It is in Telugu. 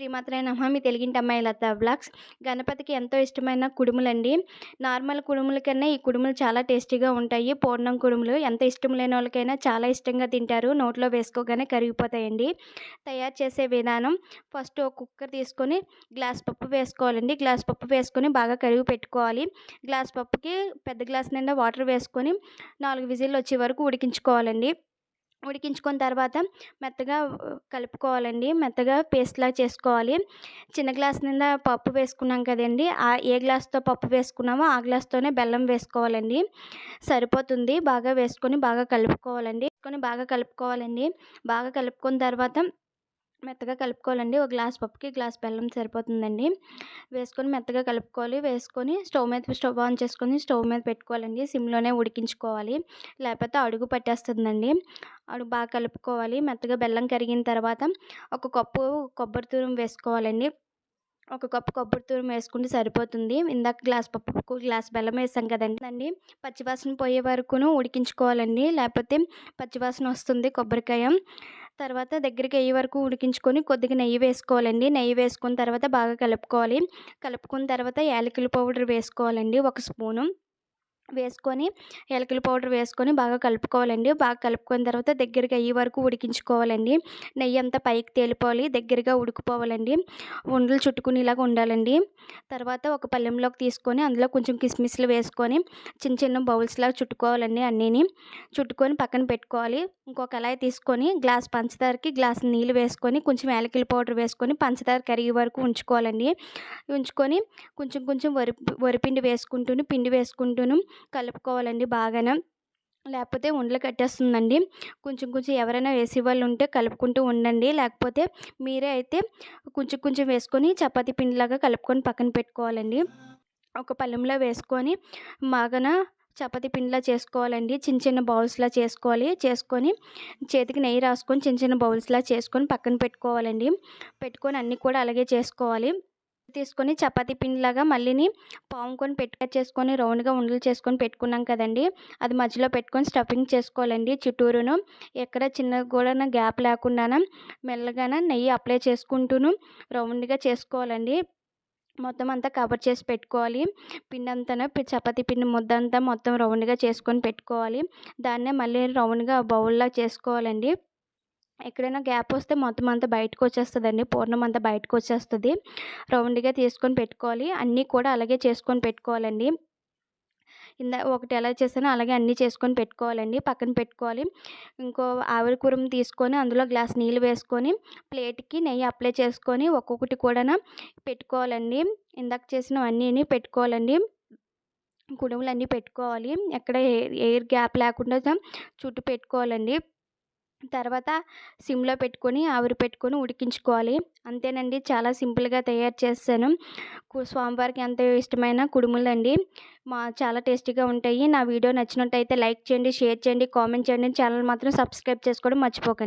శ్రీమాత్రే నమ. మీ తెలుగింటి అమ్మాయి లత బ్లాగ్స్ గణపతికి ఎంతో ఇష్టమైన కుడుములండి. నార్మల్ కుడుముల కన్నా ఈ కుడుములు చాలా టేస్టీగా ఉంటాయి. పూర్ణం కుడుములు ఎంత ఇష్టం లేని వాళ్ళకైనా చాలా ఇష్టంగా తింటారు. నోట్లో వేసుకోగానే కరిగిపోతాయండి. తయారు చేసే విధానం. ఫస్ట్ ఒక కుక్కర్ తీసుకొని గ్లాస్ పప్పు వేసుకోవాలండి. గ్లాస్ పప్పు వేసుకొని బాగా కరిగి పెట్టుకోవాలి. గ్లాస్ పప్పుకి పెద్ద గ్లాస్ నిండా వాటర్ వేసుకొని నాలుగు విజిల్లు వచ్చే వరకు ఉడికించుకోవాలండి. ఉడికించుకున్న తర్వాత మెత్తగా కలుపుకోవాలండి. మెత్తగా పేస్ట్లా చేసుకోవాలి. చిన్న గ్లాస్ నిండా పప్పు వేసుకున్నాం కదండి. ఆ ఏ గ్లాస్తో పప్పు వేసుకున్నామో ఆ గ్లాస్తోనే బెల్లం వేసుకోవాలండి. సరిపోతుంది. బాగా వేసుకొని బాగా కలుపుకోవాలండి. వేసుకొని బాగా కలుపుకోవాలండి. బాగా కలుపుకున్న తర్వాత మెత్తగా కలుపుకోవాలండి. ఒక గ్లాస్ పప్పుకి గ్లాస్ బెల్లం సరిపోతుందండి. వేసుకొని మెత్తగా కలుపుకోవాలి. వేసుకొని స్టవ్ మీద స్టవ్ ఆన్ చేసుకొని స్టవ్ మీద పెట్టుకోవాలండి. సిమ్లోనే ఉడికించుకోవాలి. లేకపోతే అడుగు పట్టేస్తుందండి. అడుగు బాగా కలుపుకోవాలి. మెత్తగా బెల్లం కరిగిన తర్వాత ఒక కప్పు కొబ్బరి తురుము వేసుకోవాలండి. ఒక కప్పు కొబ్బరి తురుము వేసుకుంటే సరిపోతుంది. ఇందాక గ్లాస్ పప్పుకు గ్లాస్ బెల్లం వేసాం కదండి. అండి పచ్చివాసన పోయే వరకును ఉడికించుకోవాలండి. లేకపోతే పచ్చివాసన వస్తుంది కొబ్బరికాయ. తర్వాత దగ్గరికి అయ్యే వరకు ఉడికించుకొని కొద్దిగా నెయ్యి వేసుకోవాలండి. నెయ్యి వేసుకున్న తర్వాత బాగా కలుపుకోవాలి. కలుపుకున్న తర్వాత యాలకుల పౌడర్ వేసుకోవాలండి. ఒక స్పూను. వేసుకొని యాలకుల పౌడర్ వేసుకొని బాగా కలుపుకోవాలండి. బాగా కలుపుకున్న తర్వాత దగ్గరగా అయ్యే వరకు ఉడికించుకోవాలండి. నెయ్యి అంతా పైకి తేలిపోవాలి దగ్గరగా ఉడికిపోవాలండి. ఉండలు చుట్టుకునేలాగా ఉండాలండి. తర్వాత ఒక పళ్ళెంలోకి తీసుకొని అందులో కొంచెం కిస్మిస్లు వేసుకొని చిన్న చిన్న బౌల్స్లాగా చుట్టుకోవాలండి అన్నీని. చుట్టుకొని పక్కన పెట్టుకోవాలి. ఇంకో కళాయి తీసుకొని గ్లాస్ పంచదారకి గ్లాస్ నీళ్ళు వేసుకొని కొంచెం యాలకుల పౌడర్ వేసుకొని పంచదార కరిగే వరకు ఉంచుకోవాలండి. ఉంచుకొని కొంచెం కొంచెం వరి వరిపిండి వేసుకుంటూను పిండి వేసుకుంటూను కలుపుకోవాలండి బాగానే. లేకపోతే ఉండలు కట్టేస్తుందండి. కొంచెం కొంచెం ఎవరైనా వేసే వాళ్ళు ఉంటే కలుపుకుంటూ ఉండండి. లేకపోతే మీరే అయితే కొంచెం కొంచెం వేసుకొని చపాతీ పిండిలాగా కలుపుకొని పక్కన పెట్టుకోవాలండి. ఒక పళ్ళెంలో వేసుకొని మాగన చపాతీ పిండిలా చేసుకోవాలండి. చిన్న చిన్న బౌల్స్లా చేసుకోవాలి. చేసుకొని చేతికి నెయ్యి రాసుకొని చిన్న చిన్న బౌల్స్లా చేసుకొని పక్కన పెట్టుకోవాలండి. పెట్టుకొని అన్నీ కూడా అలాగే చేసుకోవాలి. తీసుకొని చపాతీ పిండిలాగా మళ్ళీని పాముకొని పెట్టుక చేసుకొని రౌండ్గా ఉండలు చేసుకొని పెట్టుకున్నాం కదండి. అది మధ్యలో పెట్టుకొని స్టఫింగ్ చేసుకోవాలండి. చుట్టూరును ఎక్కడ చిన్న కూడా గ్యాప్ లేకుండా మెల్లగాన నెయ్యి అప్లై చేసుకుంటూను రౌండ్గా చేసుకోవాలండి. మొత్తం అంతా కవర్ చేసి పెట్టుకోవాలి. పిండి అంతా చపాతీ పిండి ముద్ద అంతా మొత్తం రౌండ్గా చేసుకొని పెట్టుకోవాలి. దాన్నే మళ్ళీ రౌండ్గా బౌల్లా చేసుకోవాలండి. ఎక్కడైనా గ్యాప్ వస్తే మొత్తం అంతా బయటకు వచ్చేస్తుందండి పూర్ణం అంతా బయటకు వచ్చేస్తుంది రౌండ్గా తీసుకొని పెట్టుకోవాలి. అన్నీ కూడా అలాగే చేసుకొని పెట్టుకోవాలండి. ఇందా ఒకటి ఎలా చేసానో అలాగే అన్నీ చేసుకొని పెట్టుకోవాలండి. పక్కన పెట్టుకోవాలి. ఇంకో ఆవిరి కూరం తీసుకొని అందులో గ్లాస్ నీళ్ళు వేసుకొని ప్లేట్కి నెయ్యి అప్లై చేసుకొని ఒక్కొక్కటి కూడా పెట్టుకోవాలండి. ఇందాక చేసినవన్నీ పెట్టుకోవాలండి. కుడుములు అన్నీ పెట్టుకోవాలి. ఎక్కడ ఎయిర్ గ్యాప్ లేకుండా చుట్టూ పెట్టుకోవాలండి. తర్వాత సిమ్లో పెట్టుకొని ఆవిరి పెట్టుకొని ఉడికించుకోవాలి. అంతేనండి. చాలా సింపుల్గా తయారు చేస్తాను. స్వామివారికి ఎంతో ఇష్టమైన కుడుములు అండి మా చాలా టేస్టీగా ఉంటాయి. నా వీడియో నచ్చినట్టయితే లైక్ చేయండి షేర్ చేయండి కామెంట్ చేయండి. ఛానల్ మాత్రం సబ్స్క్రైబ్ చేసుకోవడం మర్చిపోకండి.